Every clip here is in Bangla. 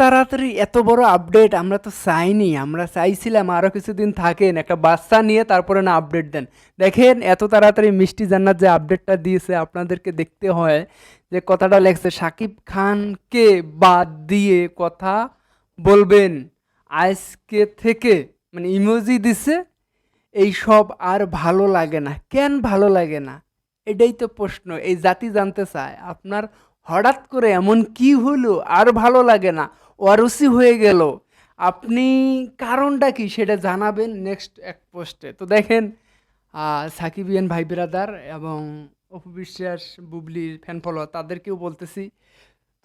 তাড়াতাড়ি এত বড় আপডেট আমরা তো চাইনি, আমরা চাইছিলাম আরও কিছুদিন থাকেন, একটা বাচ্চা নিয়ে তারপরে না আপডেট দেন। দেখেন, এত তাড়াতাড়ি মিষ্টি জান্নাত যে আপডেটটা দিয়েছে, আপনাদেরকে দেখতে হয় যে কথাটা লেখছে, সাকিব খানকে বাদ দিয়ে কথা বলবেন। আজকে থেকে মানে ইমোজি দিছে, এই সব আর ভালো লাগে না। কেন ভালো লাগে না? এটাই তো প্রশ্ন, এই জাতি জানতে চায়। আপনার হঠাৎ করে এমন কি হলো? আর ভালো লাগে না। অরুচি হয়ে গেল। আপনি কারণটা কি সেটা জানাবেন নেক্সট এক পোস্টে তো দেখেন সাকিবিয়ান ভাই ব্রাদার এবং অপু বিশ্বাস বুবলির ফ্যান ফলোয়ার তাদেরকেও বলতেছি,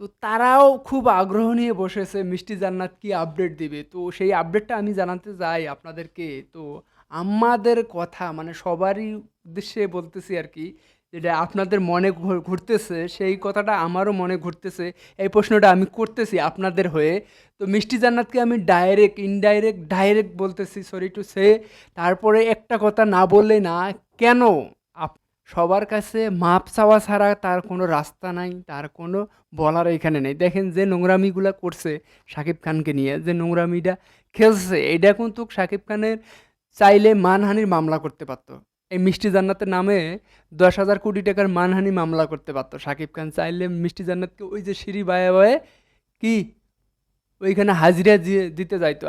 তো তারাও খুব আগ্রহ নিয়ে বসেছে মিষ্টি জান্নাত কি আপডেট দিবে। তো সেই আপডেটটা আমি জানাতে যাই আপনাদেরকে। তো আমাদের কথা মানে সবারই উদ্দেশ্যে বলতেছি আর কি যেটা আপনাদের মনে ঘুরতেছে, সেই কথাটা আমারও মনে ঘুরতেছে। এই প্রশ্নটা আমি করতেছি আপনাদের হয়ে। তো মিষ্টি জান্নাতকে আমি ডাইরেক্ট ইনডাইরেক্ট ডাইরেক্ট বলতেছি সরি টু সে তারপরে একটা কথা না বললে না, কেন? সবার কাছে মাপ চাওয়া ছাড়া তার কোনো রাস্তা নাই, তার কোনো বলার এখানে নেই। দেখেন যে নোংরামিগুলা করছে শাকিব খানকে নিয়ে, যে নোংরামিটা খেলছে, এটা কিন্তু শাকিব খানের চাইলে মানহানির মামলা করতে পারতো। এই মিষ্টি জান্নাতের নামে দশ হাজার কোটি টাকার মানহানি মামলা করতে পারতো। সাকিব খান চাইলে মিষ্টি জান্নাতকে ওই যে সিঁড়ি বায়ে বায়ে কি ওইখানে হাজিরা দিতে যাইতো।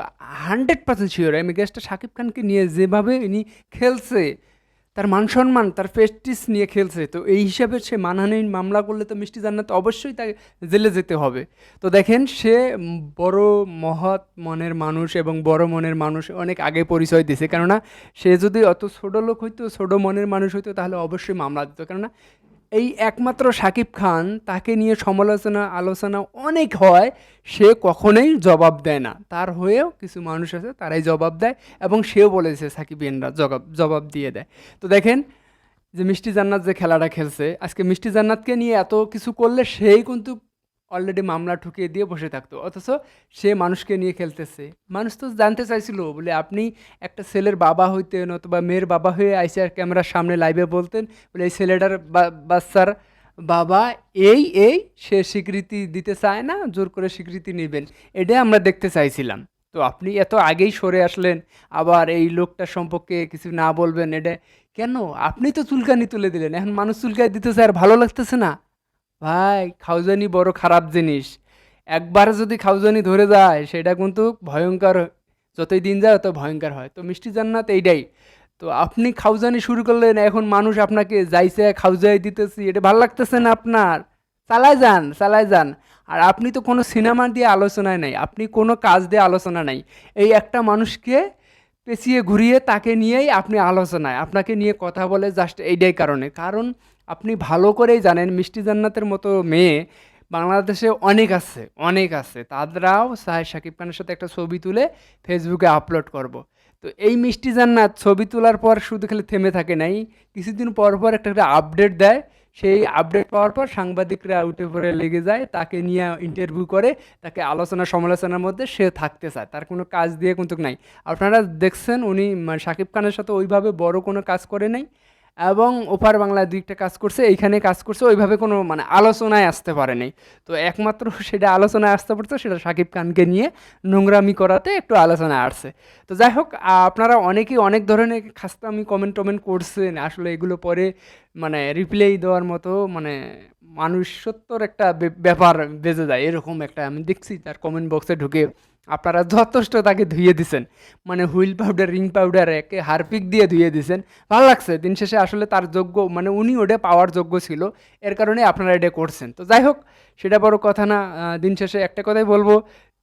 হান্ড্রেড পার্সেন্ট শিওর আমি গ্যাসটা সাকিব খানকে নিয়ে যেভাবে ইনি খেলছে তার মান সম্মান, তার প্রেস্টিস নিয়ে খেলছে। তো এই হিসাবে সে মানহানির মামলা করলে তো মিষ্টি জান্নাত অবশ্যই তাকে জেলে যেতে হবে। তো দেখেন, সে বড় মহৎ মনের মানুষ এবং বড় মনের মানুষ অনেক আগে পরিচয় দিছে কেননা, সে যদি অত ছোটো লোক হইতো, ছোটো মনের মানুষ হইতো, তাহলে অবশ্যই মামলা দিত। কেননা এই একমাত্র সাকিব খান, তাকে নিয়ে সমালোচনা, আলোচনা অনেক হয়, সে কখনোই জবাব দেয় না। তার হয়েও কিছু মানুষ আছে, তারাই জবাব দেয় এবং সেও বলেছে সাকিব এনরা জবাব জবাব দিয়ে দেয়। তো দেখেন যে মিষ্টি জান্নাত যে খেলাটা খেলছে, আজকে মিষ্টি জান্নাতকে নিয়ে এত কিছু করলে সেই কিন্তু অলরেডি মামলা ঠুকিয়ে দিয়ে বসে থাকতো। অথচ সে মানুষকে নিয়ে খেলতেছে। মানুষ তো জানতে চাইছিল, বলে আপনি একটা ছেলের বাবা হইতেন অথবা মেয়ের বাবা হয়ে আইসে আর ক্যামেরার সামনে লাইভে বলতেন, বলে এই ছেলেটার বাচ্চার বাবা এই এই, সে স্বীকৃতি দিতে চায় না, জোর করে স্বীকৃতি নেবেন। এটাই আমরা দেখতে চাইছিলাম। তো আপনি এত আগেই সরে আসলেন, আবার এই লোকটার সম্পর্কে কিছু না বলবেন, এটা কেন? আপনি তো চুলকানি তুলে দিলেন, এখন মানুষ চুলকানি দিতেছে আর ভালো লাগতেছে না। ভাই খাউজানি বড় খারাপ জিনিস। একবার যদি খাউজানি ধরে যায়, সেটা কিন্তু ভয়ঙ্কর যতই দিন যায় তত ভয়ঙ্কর হয়। তো মিষ্টি জান্নাত এইটাই। তো আপনি খাউজানি শুরু করলেন, এখন মানুষ আপনাকে যাইছে খাউজাই দিতেছি, এটা ভালো লাগতেছে না আপনার? চালায় যান চালায় যান। আর আপনি তো কোনো সিনেমা দিয়ে আলোচনায় নাই, আপনি কোনো কাজ দিয়ে আলোচনা নাই। এই একটা মানুষকে পেঁচিয়ে ঘুরিয়ে তাকে নিয়েই আপনি আলোচনায়। আপনাকে নিয়ে কথা বলে জাস্ট এইটাই কারণে। কারণ আপনি ভালো করেই জানেন, মিষ্টি জান্নাতের মতো মেয়ে বাংলাদেশে অনেক আছে অনেক আছে। তারাও চায় শাকিব খানের সাথে একটা ছবি তুলে ফেসবুকে আপলোড করব। তো এই মিষ্টি জান্নাত ছবি তোলার পর শুধু খালি থেমে থাকে নাই, কিছুদিন পর পর একটা একটা আপডেট দেয়। সেই আপডেট পাওয়ার পর সাংবাদিকরা উঠে পড়ে লেগে যায়, তাকে নিয়ে ইন্টারভিউ করে, তাকে আলোচনা সমালোচনার মধ্যে সে থাকতে চায়। তার কোনো কাজ দিয়ে কিন্তু নাই। আপনারা দেখছেন উনি মানে শাকিব খানের সাথে ওইভাবে বড় কোনো কাজ করে নাই। এবং ওপার বাংলায় দুইটা কাজ করছে, এইখানে কাজ করছে, ওইভাবে কোনো মানে আলোচনায় আসতে পারেনি তো একমাত্র সেটা আলোচনায় আসতে পারতো সেটা সাকিব খানকে নিয়ে নোংরামি করাতে একটু আলোচনা আসছে। তো যাই হোক আপনারা অনেকেই অনেক ধরনের খাস্তামি কমেন্ট টমেন্ট করছেন, আসলে এগুলো পরে মানে রিপ্লাই দেওয়ার মতো মানে মানুষত্বর একটা ব্যাপার বেজে যায়, এরকম একটা আমি দেখছি, তার কমেন্ট বক্সে ঢুকে আপনারা যথেষ্ট তাকে ধুয়ে দিছেন। মানে হুইল পাউডার, রিং পাউডার, একে হারপিক দিয়ে ধুয়ে দিছেন। ভালো লাগছে, দিন শেষে আসলে তার যোগ্য মানে উনি ওটা পাওয়ার যোগ্য ছিল, এর কারণে আপনারা এটা করছেন। তো যাই হোক, সেটা বড় কথা না দিন শেষে একটা কথাই বলব,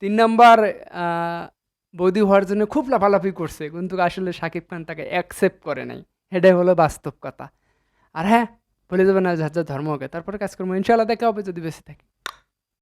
তিন নাম্বার বৌদি হওয়ার জন্য খুব লাফালাফি করছে, কিন্তু আসলে শাকিব খান তাকে অ্যাকসেপ্ট করে নাই। এটাই হলো বাস্তব কথা। আর হ্যাঁ বলে যাবেন যার ধর্ম ধর্মকে তারপরে কাজ করব ইনশাআল্লাহ দেখা হবে যদি বেঁচে থাকি।